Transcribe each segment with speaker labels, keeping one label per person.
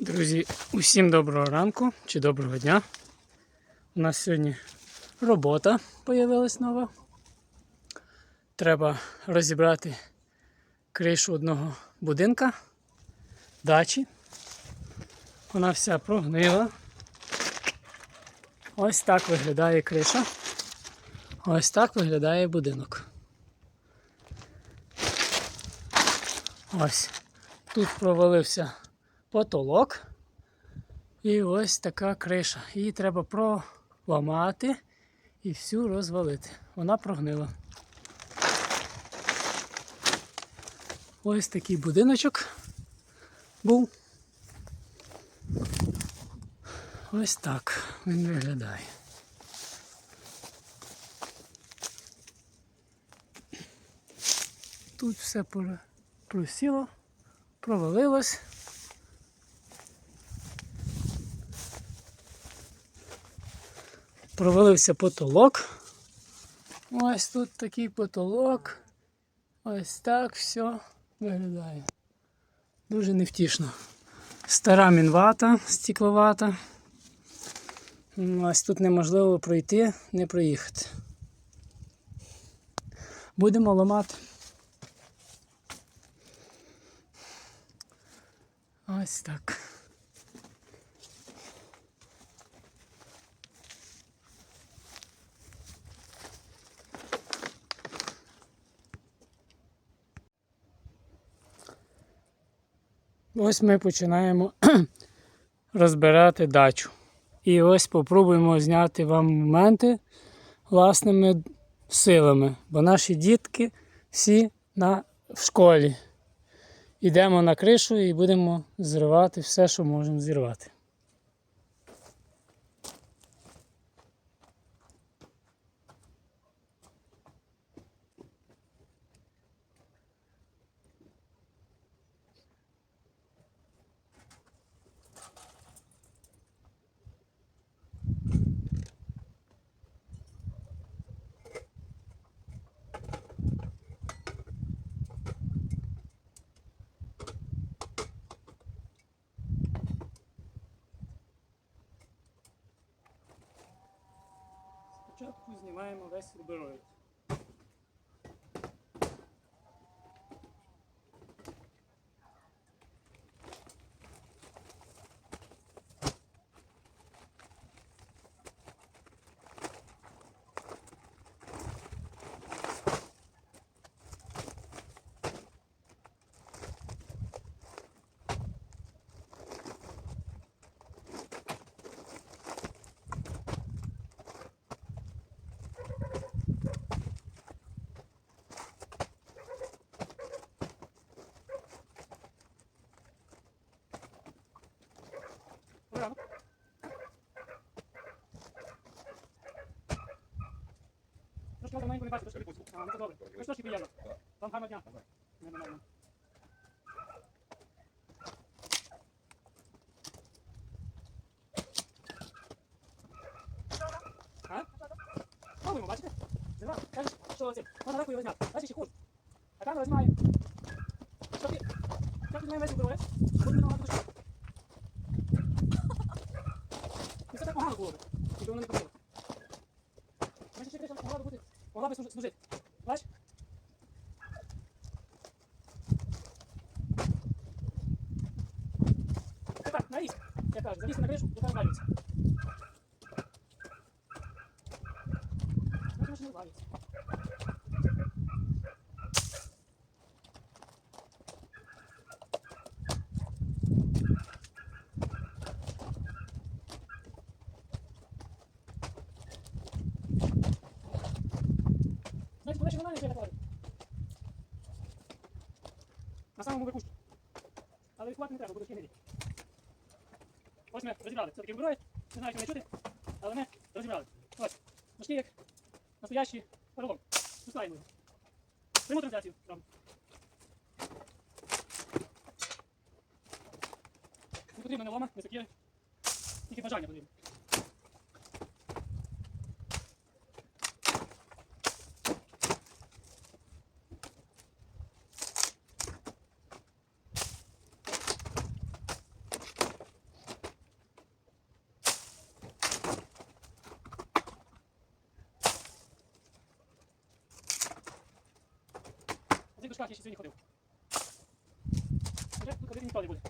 Speaker 1: Друзі, усім доброго ранку чи доброго дня. У нас сьогодні робота появилась нова. Треба розібрати кришу одного будинка, дачі. Вона вся прогнила. Ось так виглядає криша. Ось так виглядає будинок. Ось. Тут провалився потолок. І ось така криша. Її треба проламати і всю розвалити. Вона прогнила. Ось такий будиночок був. Ось так він виглядає. Тут все просіло, провалилось. Провалився потолок. Ось тут такий потолок. Ось так все виглядає. Дуже невтішно. Стара мінвата, стекловата. Ось тут неможливо пройти, не проїхати. Будемо ламати. Ось так. Ось ми починаємо розбирати дачу. І ось попробуємо зняти вам моменти власними силами, бо наші дітки всі на, в школі. Йдемо на кришу і будемо зривати все, що можемо зірвати. Спочатку знімаємо весь рубероїд. Трошки можна маленько не бачити, трошки відпустку. А, ну це добре. Ви ж трошки приємно. Вам гарного дня. Не, не, не, не. А? Пробуємо, бачите? Зима, кажеш, що це, можна легко його зняти. Бачиш, і хуже. А камера знімає. Що ти? Що ти знімаєш весь удоволець? Будь мене на душі. І це так погано було б, якби воно не побило. Бачиш, ще криша могла б бути, могла б служити- служити. Бач? Тепер, на різк, я кажу, залізти на кришу, і там валюється. Ну, тому що не валюється. Значить, лише вона не треба кладати. На самому верхушку. Але ризикувати не треба, буде гнилі. Розібрали. Це таке вибирають. Не знаю, чи мене чути, але ми розібрали. Ось. Важкі як настоящий поролом. Пускаємо його. Пряму трансляцію. Не потрібно не лома, не сокири. Тільки бажання потрібно. Дошках я ще сьогодні ходив. Вже тут ходити ніхто не буде.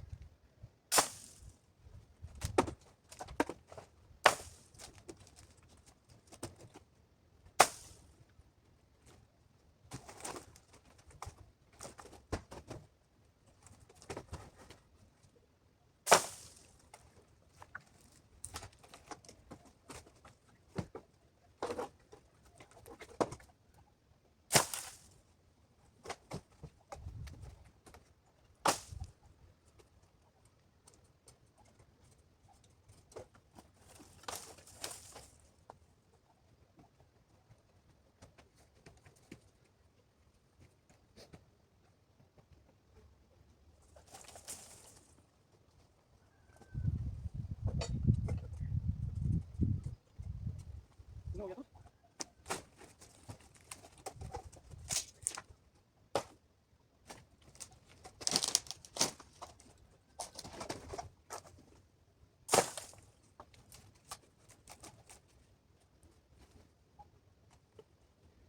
Speaker 1: Знову я тут.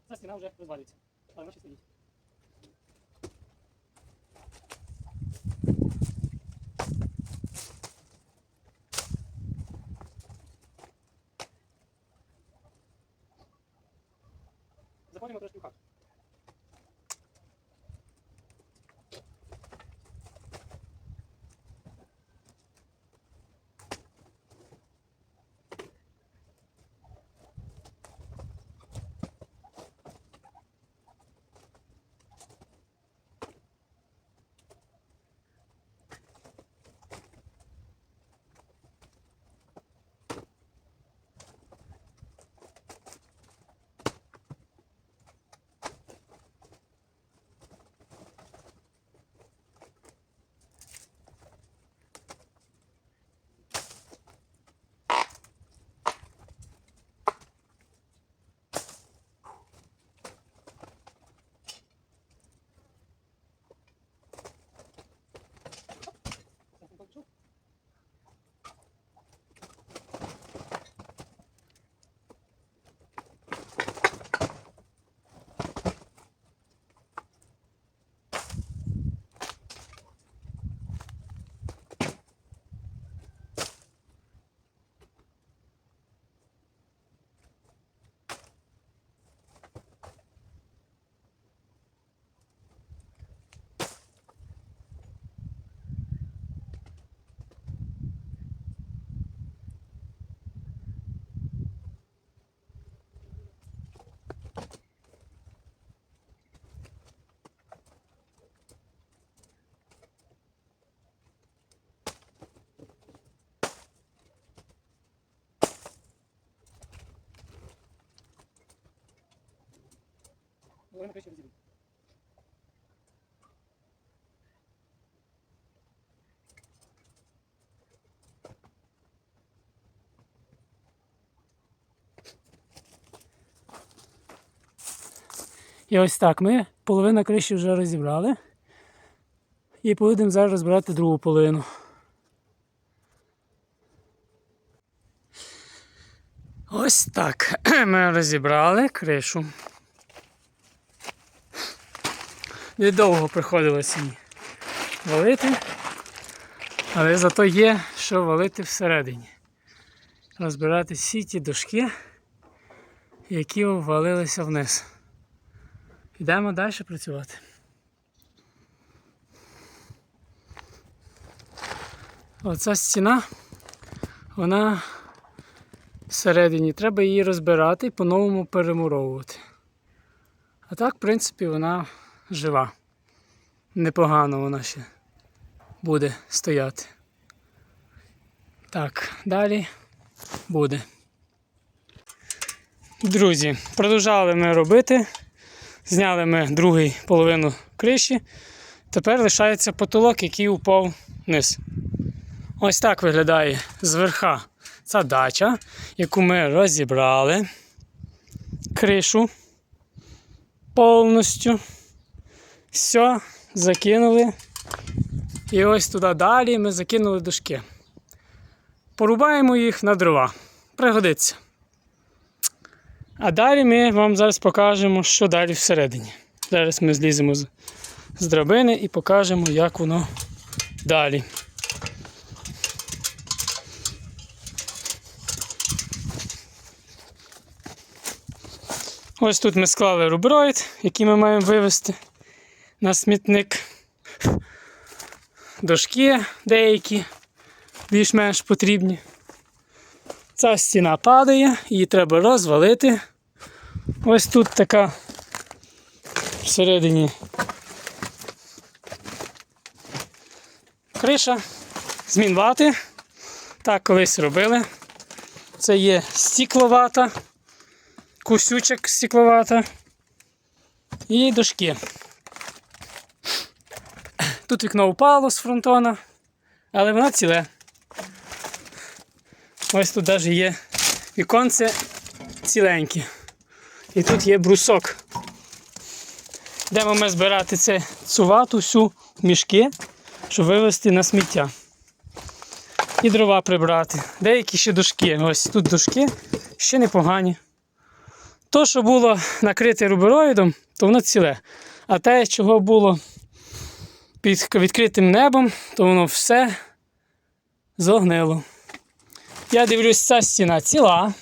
Speaker 1: Ця стіна вже розвалюється. Але вона ще стоїть. Половину криші розіб'ють. І ось так ми половину криші вже розібрали. І будемо зараз розбирати другу половину. Ось так. Ми розібрали кришу. Недовго приходилося її валити, але зато є, що валити всередині. Розбирати всі ті дошки, які ввалилися вниз. Йдемо далі працювати. Оця стіна, вона всередині. Треба її розбирати і по-новому перемуровувати. А так, в принципі, вона жива. Непогано вона ще буде стояти. Так, далі буде. Друзі, продовжали ми робити. Зняли ми другу половину криші. Тепер лишається потолок, який упав вниз. Ось так виглядає зверха ця дача, яку ми розібрали. Кришу повністю. Все, закинули. І ось туди далі ми закинули дошки. Порубаємо їх на дрова. Пригодиться. А далі ми вам зараз покажемо, що далі всередині. Зараз ми зліземо з драбини і покажемо, як воно далі. Ось тут ми склали руброїд, який ми маємо вивезти на смітник. Дошки деякі більш-менш потрібні. Ця стіна падає, її треба розвалити. Ось тут така всередині криша, змінвати. Так колись робили. Це є стікловата, кусючок стікловата і дошки. Тут вікно впало з фронтона, але воно ціле. Ось тут навіть є віконце ціленьке. І тут є брусок. Йдемо ми збирати це, цю вату всю мішки, щоб вивезти на сміття. І дрова прибрати. Деякі ще дошки. Ось тут дошки ще непогані. То, що було накрите рубероїдом, то воно ціле. А те, чого було під відкритим небом, то воно все зогнило. Я дивлюсь, ця стіна ціла.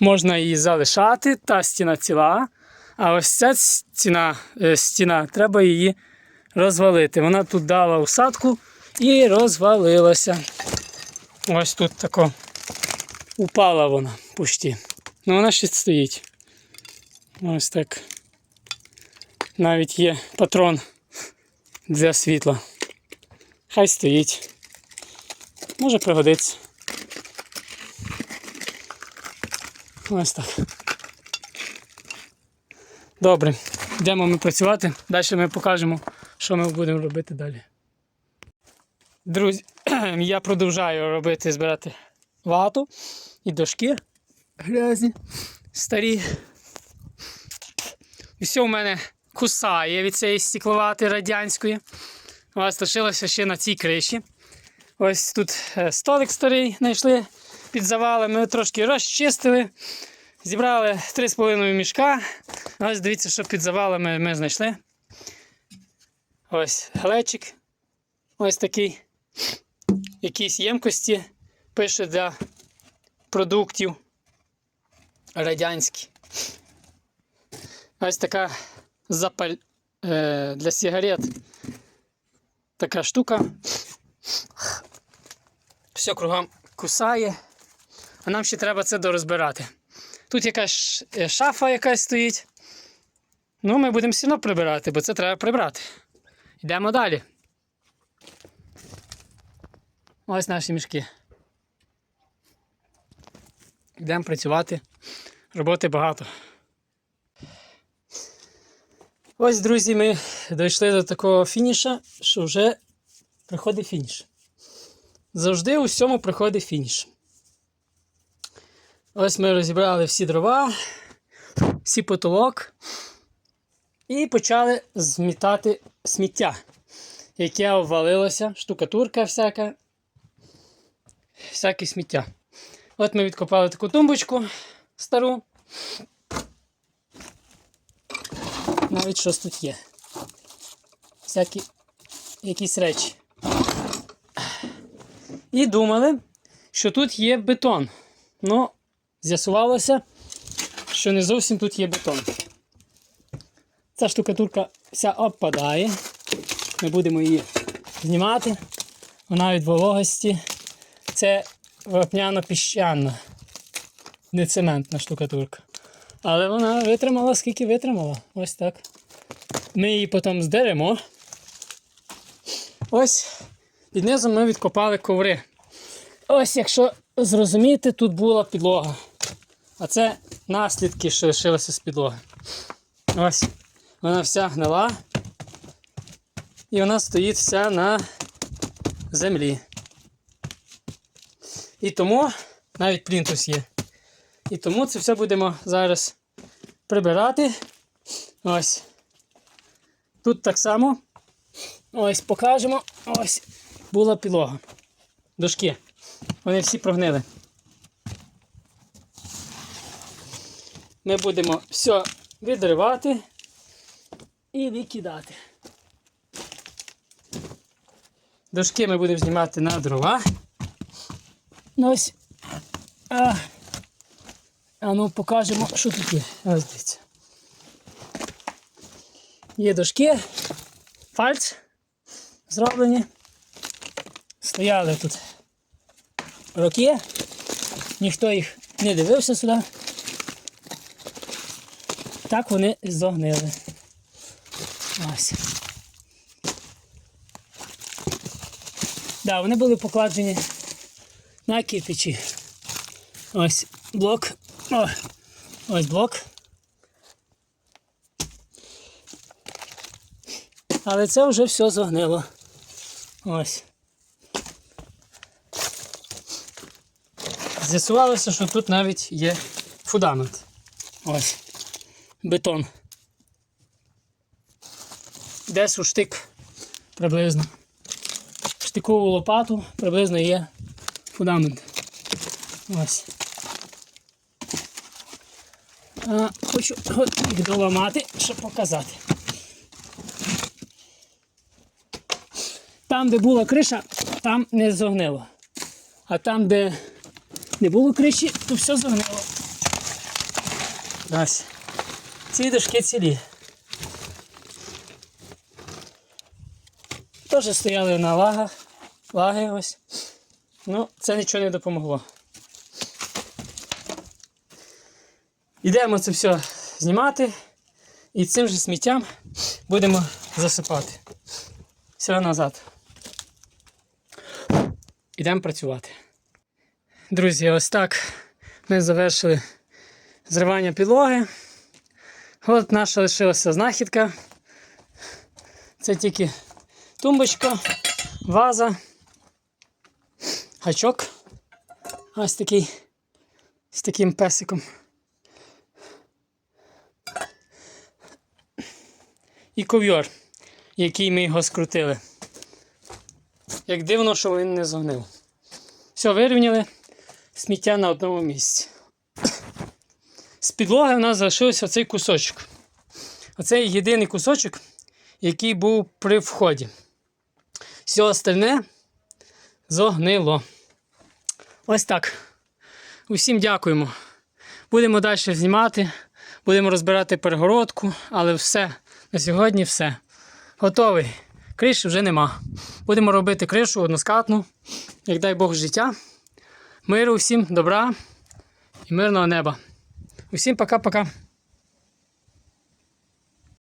Speaker 1: Можна її залишати, та стіна ціла. А ось ця стіна, е, стіна треба її розвалити. Вона тут дала усадку і розвалилася. Ось тут тако упала вона почти. Ну вона ще стоїть. Ось так. Навіть є патрон для світла. Хай стоїть. Може пригодиться. Ось так. Добре, йдемо ми працювати. Далі ми покажемо, що ми будемо робити далі. Друзі, я продовжую робити, збирати вату і дошки грязні, старі. І все у мене кусає від цієї стекловати радянської. Ось лишилося ще на цій криші. Ось тут е, столик старий знайшли під завалом. Ми трошки розчистили. Зібрали 3,5 мішка. Ось дивіться, що під завалами ми знайшли. Ось глечик. Ось такий. Якісь ємкості. Пише для продуктів радянські. Ось така запаль е, для сигарет. Така штука. Все кругом кусає. А нам ще треба це дорозбирати. Тут якась е, шафа якась стоїть. Ну, ми будемо одно прибирати, бо це треба прибрати. Йдемо далі. Ось наші мішки. Йдемо працювати. Роботи багато. Ось, друзі, ми дійшли до такого фініша, що вже приходить фініш. Завжди у всьому приходить фініш. Ось ми розібрали всі дрова, всі потолок і почали змітати сміття, яке обвалилося, штукатурка всяка, всяке сміття. От ми відкопали таку тумбочку стару. Навіть щось тут є. Всякі якісь речі. І думали, що тут є бетон. Ну, з'ясувалося, що не зовсім тут є бетон. Ця штукатурка вся обпадає. Ми будемо її знімати. Вона від вологості. Це вапняно-піщана, не цементна штукатурка. Але вона витримала, скільки витримала. Ось так. Ми її потім здеремо. Ось під низом ми відкопали коври. Ось, якщо зрозуміти, тут була підлога. А це наслідки, що лишилися з підлоги. Ось. Вона вся гнила. І вона стоїть вся на землі. І тому навіть плінтус є. І тому це все будемо зараз прибирати. Ось. Тут так само. Ось покажемо. Ось була підлога. Дошки. Вони всі прогнили. Ми будемо все відривати і викидати. Дошки ми будемо знімати на дрова. Ось. А, а ну покажемо, що тут є. Ось дивіться. Є дошки, фальц зроблені. Стояли тут роки, ніхто їх не дивився сюди. Так вони зогнили. Ось. Да, вони були покладені на кирпичі. Ось блок. О, ось блок. Але це вже все зогнило. Ось. З'ясувалося, що тут навіть є фундамент. Ось. Бетон. Десь у штик приблизно. Штикову лопату приблизно є фундамент. Ось. Хочу їх доламати, щоб показати. Там, де була криша, там не зогнило. А там, де не було криші, то все зогнило. Ось. Ці дошки цілі. Теж стояли на лагах. Лаги ось. Ну, це нічого не допомогло. Йдемо це все знімати і цим же сміттям будемо засипати. Все назад. Йдемо працювати. Друзі, ось так ми завершили зривання підлоги. От наша лишилася знахідка. Це тільки тумбочка, ваза, гачок. Ось такий з таким песиком. І ковйор, який ми його скрутили. Як дивно, що він не зогнив. Все, вирівняли сміття на одному місці. З підлоги у нас залишився оцей кусочок. Оцей єдиний кусочок, який був при вході. Все остальне зогнило. Ось так. Усім дякуємо. Будемо далі знімати, будемо розбирати перегородку, але все. На сьогодні все. Готовий. Криші вже нема. Будемо робити кришу односкатну, як дай Бог життя. Миру всім, добра і мирного неба. Усім пока-пока.